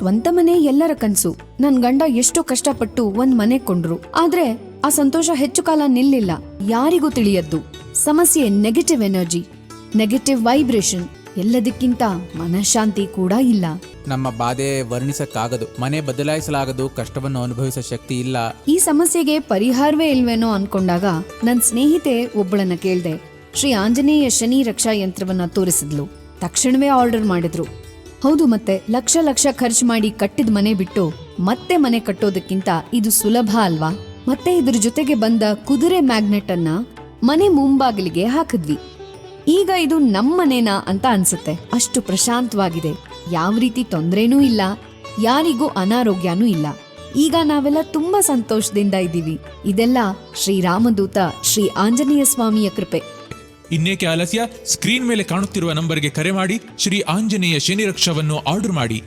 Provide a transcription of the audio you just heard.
ಸ್ವಂತ ಮನೆ ಎಲ್ಲರ ಕನ್ಸು. ನನ್ ಗಂಡ ಎಷ್ಟೋ ಕಷ್ಟಪಟ್ಟು ಒಂದ್ ಮನೆ ಕೊಂಡ್ರು. ಆದ್ರೆ ಆ ಸಂತೋಷ ಹೆಚ್ಚು ಕಾಲ ನಿಲ್ಲಿಲ್ಲ. ಯಾರಿಗೂ ತಿಳಿಯದ್ದು. ಸಮಸ್ಯೆ ನೆಗೆಟಿವ್ ಎನರ್ಜಿ ನೆಗೆಟಿವ್ ವೈಬ್ರೇಷನ್ ಎಲ್ಲದಕ್ಕಿಂತ ಮನಃಶಾಂತಿ ಕೂಡ ಇಲ್ಲ. ನಮ್ಮ ಬಾಧೆ ವರ್ಣಿಸಕ್ಕಾಗದು. ಮನೆ ಬದಲಾಯಿಸಲಾಗದು. ಕಷ್ಟವನ್ನು ಅನುಭವಿಸೋ ಶಕ್ತಿ ಇಲ್ಲ. ಈ ಸಮಸ್ಯೆಗೆ ಪರಿಹಾರವೇ ಇಲ್ವೇನೋ ಅನ್ಕೊಂಡಾಗ ನನ್ ಸ್ನೇಹಿತೆ ಒಬ್ಬಳನ್ನ ಕೇಳ್ದೆ. ಶ್ರೀ ಆಂಜನೇಯ ಶನಿ ರಕ್ಷಾ ಯಂತ್ರವನ್ನ ತೋರಿಸಿದ್ಲು. ತಕ್ಷಣವೇ ಆರ್ಡರ್ ಮಾಡಿದ್ರು. ಹೌದು ಮತ್ತೆ, ಲಕ್ಷ ಲಕ್ಷ ಖರ್ಚು ಮಾಡಿ ಕಟ್ಟಿದ ಮನೆ ಬಿಟ್ಟು ಮತ್ತೆ ಮನೆ ಕಟ್ಟೋದಕ್ಕಿಂತ ಇದು ಸುಲಭ ಅಲ್ವಾ? ಮತ್ತೆ ಇದ್ರ ಜೊತೆಗೆ ಬಂದ ಕುದುರೆ ಮ್ಯಾಗ್ನೆಟ್ ಅನ್ನ ಮನೆ ಮುಂಬಾಗಿಲಿಗೆ ಹಾಕಿದ್ವಿ. ಈಗ ಇದು ನಮ್ಮ ಮನೇನಾ ಅಂತ ಅನ್ಸುತ್ತೆ. ಅಷ್ಟು ಪ್ರಶಾಂತವಾಗಿದೆ. ಯಾವ ರೀತಿ ತೊಂದರೆನೂ ಇಲ್ಲ. ಯಾರಿಗೂ ಅನಾರೋಗ್ಯನೂ ಇಲ್ಲ. ಈಗ ನಾವೆಲ್ಲ ತುಂಬಾ ಸಂತೋಷದಿಂದ ಇದ್ದೀವಿ. ಇದೆಲ್ಲ ಶ್ರೀರಾಮದೂತ ಶ್ರೀ ಆಂಜನೇಯ ಸ್ವಾಮಿಯ ಕೃಪೆ. ಇನ್ನೇಕೆ ಆಲಸ್ಯ? ಸ್ಕ್ರೀನ್ ಮೇಲೆ ಕಾಣುತ್ತಿರುವ ನಂಬರ್ಗೆ ಕರೆ ಮಾಡಿ ಶ್ರೀ ಆಂಜನೇಯ ಶನಿರಕ್ಷವನ್ನು ಆರ್ಡರ್ ಮಾಡಿ.